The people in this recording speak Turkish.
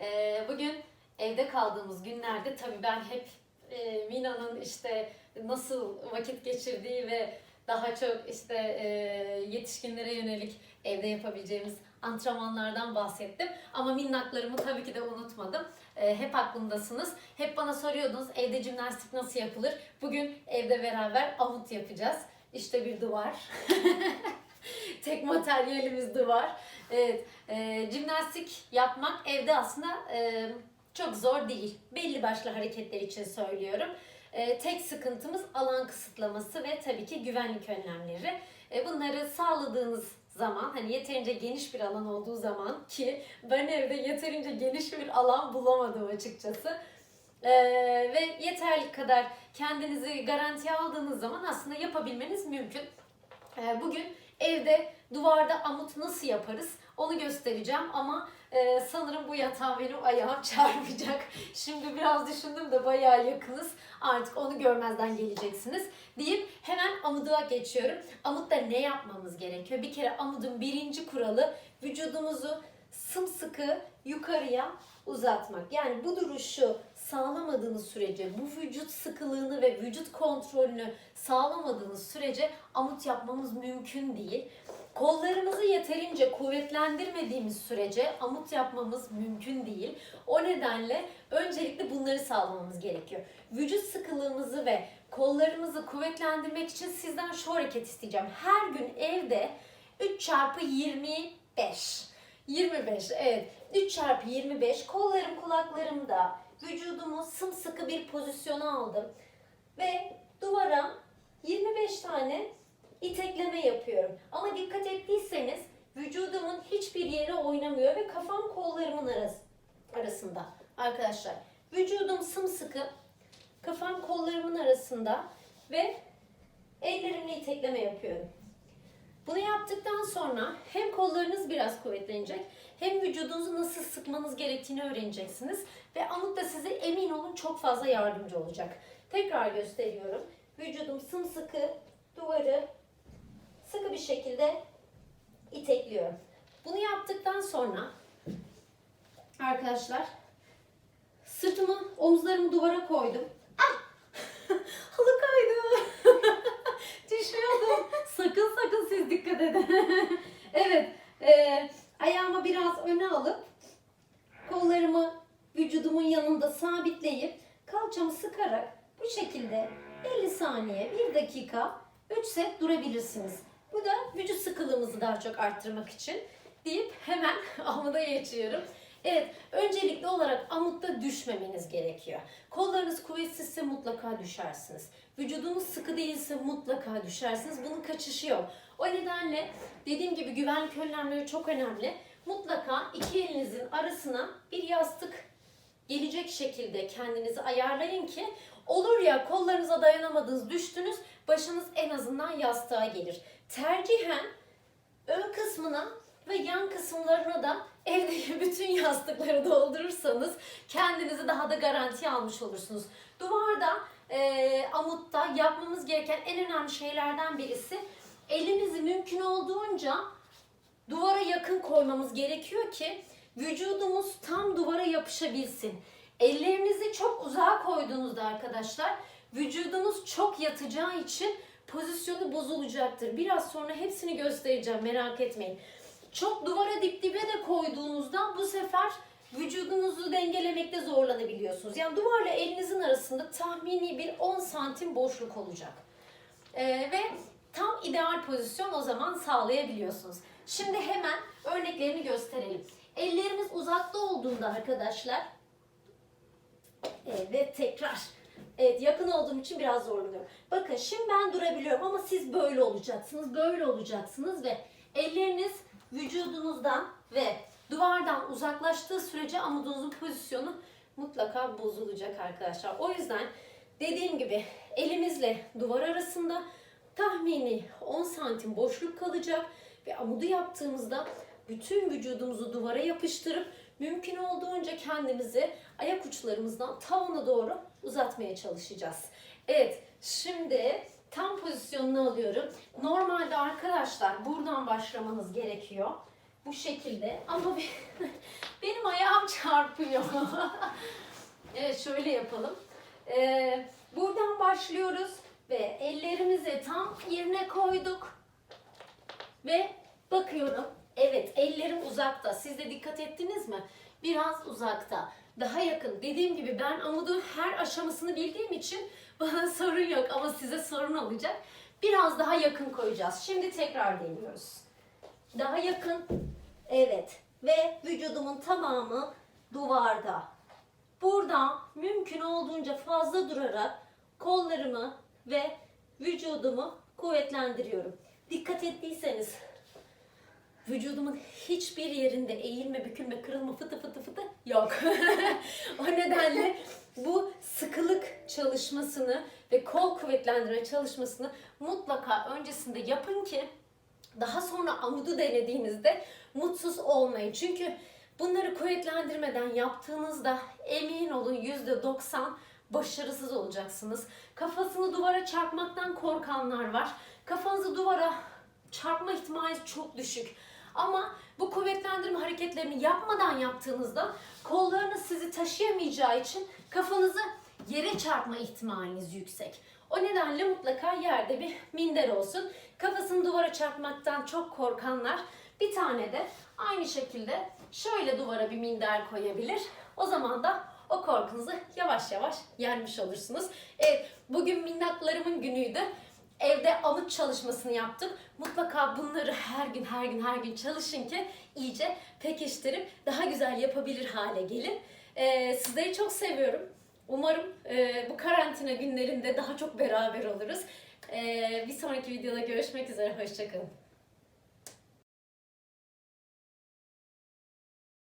Ee, bugün evde kaldığımız günlerde tabii ben hep e, Mina'nın işte nasıl vakit geçirdiği ve daha çok işte e, yetişkinlere yönelik evde yapabileceğimiz antrenmanlardan bahsettim. Ama minnaklarımı tabii ki de unutmadım. E, hep aklımdasınız. Hep bana soruyordunuz evde jimnastik nasıl yapılır? Bugün evde beraber avut yapacağız. İşte bir duvar. Tek materyalimiz duvar. Evet, e, jimnastik yapmak evde aslında e, çok zor değil. Belli başlı hareketler için söylüyorum. E, tek sıkıntımız alan kısıtlaması ve tabii ki güvenlik önlemleri. E, bunları sağladığınız zaman hani yeterince geniş bir alan olduğu zaman ki ben evde yeterince geniş bir alan bulamadım açıkçası. E, ve yeterli kadar kendinizi garantiye aldığınız zaman aslında yapabilmeniz mümkün. E, bugün evde duvarda amut nasıl yaparız onu göstereceğim ama e, sanırım bu yatağa benim ayağım çarpacak. Şimdi biraz düşündüm de bayağı yakınız. Artık onu görmezden geleceksiniz. Deyip hemen amuda geçiyorum. Amutta ne yapmamız gerekiyor? Bir kere amudun birinci kuralı vücudumuzu sımsıkı yukarıya uzatmak. Yani bu duruşu sağlamadığınız sürece, bu vücut sıkılığını ve vücut kontrolünü sağlamadığınız sürece amut yapmamız mümkün değil. Kollarımızı yeterince kuvvetlendirmediğimiz sürece amut yapmamız mümkün değil. O nedenle öncelikle bunları sağlamamız gerekiyor. Vücut sıkılığımızı ve kollarımızı kuvvetlendirmek için sizden şu hareket isteyeceğim. Her gün evde 3 çarpı 25 25 evet 3 çarpı 25 kollarım kulaklarımda vücudumu sımsıkı bir pozisyona aldım ve duvara 25 tane itekleme yapıyorum. Ama dikkat ettiyseniz vücudumun hiçbir yeri oynamıyor ve kafam kollarımın arası, arasında. Arkadaşlar vücudum sımsıkı, kafam kollarımın arasında ve ellerimle itekleme yapıyorum. Bunu yaptıktan sonra hem kollarınız biraz kuvvetlenecek hem vücudunuzu nasıl sıkmanız gerektiğini öğreneceksiniz. Ve Amut da size emin olun çok fazla yardımcı olacak. Tekrar gösteriyorum. Vücudum sımsıkı, duvarı sıkı bir şekilde itekliyorum. Bunu yaptıktan sonra arkadaşlar sırtımı, omuzlarımı duvara koydum. Sakın sakın siz dikkat edin. evet. E, ayağımı biraz öne alıp kollarımı vücudumun yanında sabitleyip kalçamı sıkarak bu şekilde 50 saniye, 1 dakika 3 set durabilirsiniz. Bu da vücut sıkılığımızı daha çok arttırmak için deyip hemen amuda geçiyorum. Evet, öncelikli olarak amutta düşmemeniz gerekiyor. Kollarınız kuvvetsizse mutlaka düşersiniz. Vücudunuz sıkı değilse mutlaka düşersiniz. Bunun kaçışı yok. O nedenle dediğim gibi güvenlik önlemleri çok önemli. Mutlaka iki elinizin arasına bir yastık gelecek şekilde kendinizi ayarlayın ki olur ya kollarınıza dayanamadınız düştünüz başınız en azından yastığa gelir. Tercihen ön kısmına ve yan kısımlarına da evdeki bütün yastıkları doldurursanız kendinizi daha da garantiye almış olursunuz. Duvarda, e, amutta yapmamız gereken en önemli şeylerden birisi elimizi mümkün olduğunca duvara yakın koymamız gerekiyor ki vücudumuz tam duvara yapışabilsin. Ellerinizi çok uzağa koyduğunuzda arkadaşlar vücudunuz çok yatacağı için pozisyonu bozulacaktır. Biraz sonra hepsini göstereceğim merak etmeyin. Çok duvara dip dibe de koyduğunuzda bu sefer vücudunuzu dengelemekte zorlanabiliyorsunuz. Yani duvarla elinizin arasında tahmini bir 10 santim boşluk olacak. Ee, ve tam ideal pozisyon o zaman sağlayabiliyorsunuz. Şimdi hemen örneklerini gösterelim. Ellerimiz uzakta olduğunda arkadaşlar Evet tekrar. Evet yakın olduğum için biraz zorlanıyorum. Bakın şimdi ben durabiliyorum ama siz böyle olacaksınız. Böyle olacaksınız ve elleriniz vücudunuzdan ve duvardan uzaklaştığı sürece amudunuzun pozisyonu mutlaka bozulacak arkadaşlar. O yüzden dediğim gibi elimizle duvar arasında tahmini 10 santim boşluk kalacak ve amudu yaptığımızda bütün vücudumuzu duvara yapıştırıp mümkün olduğunca kendimizi ayak uçlarımızdan tavana doğru uzatmaya çalışacağız. Evet, şimdi tam pozisyonunu alıyorum. Normalde arkadaşlar buradan başlamanız gerekiyor. Bu şekilde ama benim ayağım çarpıyor. evet şöyle yapalım. Ee, buradan başlıyoruz ve ellerimizi tam yerine koyduk. Ve bakıyorum. Evet ellerim uzakta. Siz de dikkat ettiniz mi? Biraz uzakta. Daha yakın. Dediğim gibi ben amudun her aşamasını bildiğim için bana sorun yok ama size sorun olacak. Biraz daha yakın koyacağız. Şimdi tekrar deniyoruz. Daha yakın. Evet. Ve vücudumun tamamı duvarda. Burada mümkün olduğunca fazla durarak kollarımı ve vücudumu kuvvetlendiriyorum. Dikkat ettiyseniz vücudumun hiçbir yerinde eğilme, bükülme, kırılma, fıtı fıtı fıtı yok. o nedenle bu sıkılık çalışmasını ve kol kuvvetlendirme çalışmasını mutlaka öncesinde yapın ki daha sonra amudu denediğinizde mutsuz olmayın. Çünkü bunları kuvvetlendirmeden yaptığınızda emin olun %90 başarısız olacaksınız. Kafasını duvara çarpmaktan korkanlar var. Kafanızı duvara çarpma ihtimali çok düşük. Ama bu kuvvetlendirme hareketlerini yapmadan yaptığınızda kollarınız sizi taşıyamayacağı için kafanızı yere çarpma ihtimaliniz yüksek. O nedenle mutlaka yerde bir minder olsun. Kafasını duvara çarpmaktan çok korkanlar bir tane de aynı şekilde şöyle duvara bir minder koyabilir. O zaman da o korkunuzu yavaş yavaş yenmiş olursunuz. Evet, bugün minnaklarımın günüydü. Evde amut çalışmasını yaptık. Mutlaka bunları her gün her gün her gün çalışın ki iyice pekiştirip daha güzel yapabilir hale gelin. Ee, sizleri çok seviyorum. Umarım e, bu karantina günlerinde daha çok beraber oluruz. Ee, bir sonraki videoda görüşmek üzere. Hoşçakalın.